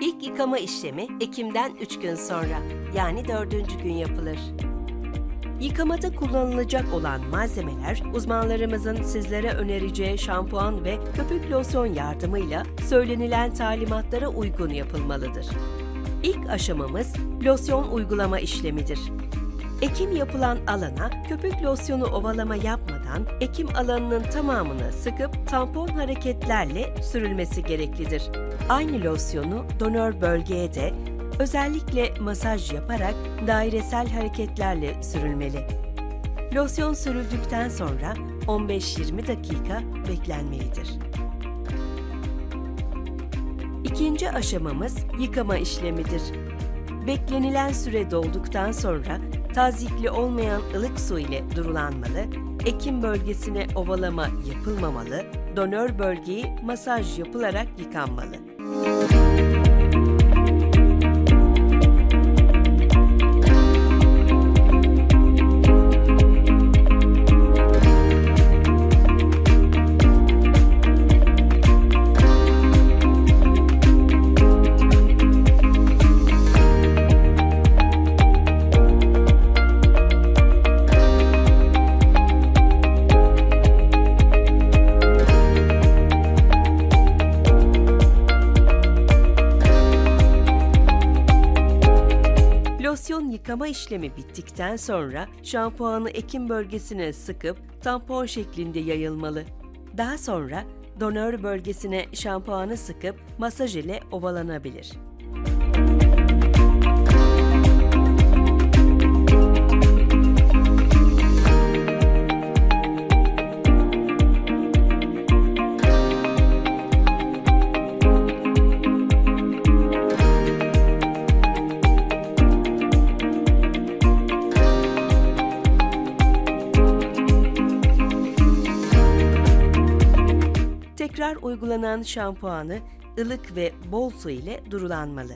İlk yıkama işlemi Ekim'den 3 gün sonra yani 4. gün yapılır. Yıkamada kullanılacak olan malzemeler uzmanlarımızın sizlere önereceği şampuan ve köpük losyon yardımıyla söylenilen talimatlara uygun yapılmalıdır. İlk aşamamız losyon uygulama işlemidir. Ekim yapılan alana köpük losyonu ovalama yapmadan ekim alanının tamamını sıkıp tampon hareketlerle sürülmesi gereklidir. Aynı losyonu donör bölgeye de özellikle masaj yaparak dairesel hareketlerle sürülmeli. Losyon sürüldükten sonra 15-20 dakika beklenmelidir. İkinci aşamamız yıkama işlemidir. Beklenilen süre dolduktan sonra tazikli olmayan ılık su ile durulanmalı, ekim bölgesine ovalama yapılmamalı, donör bölgeyi masaj yapılarak yıkanmalı. Losyon yıkama işlemi bittikten sonra şampuanı ekim bölgesine sıkıp tampon şeklinde yayılmalı. Daha sonra donör bölgesine şampuanı sıkıp masaj ile ovalanabilir. Tekrar uygulanan şampuanı ılık ve bol su ile durulanmalı.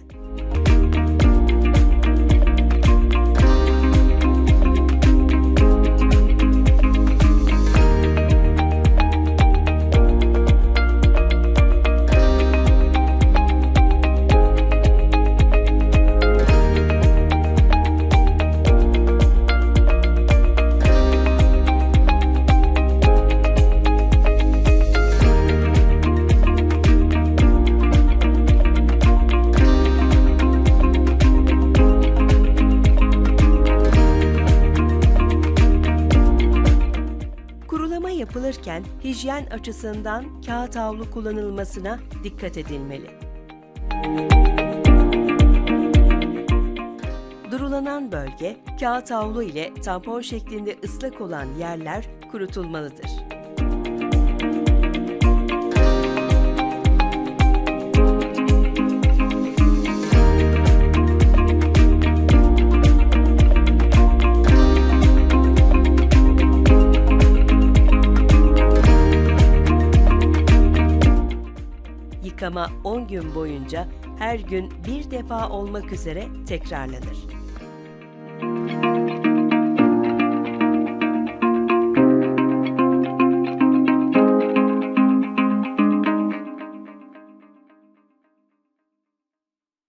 Kurulama yapılırken hijyen açısından kağıt havlu kullanılmasına dikkat edilmeli. Durulanan bölge kağıt havlu ile tampon şeklinde ıslak olan yerler kurutulmalıdır. Yıkama 10 gün boyunca her gün bir defa olmak üzere tekrarlanır.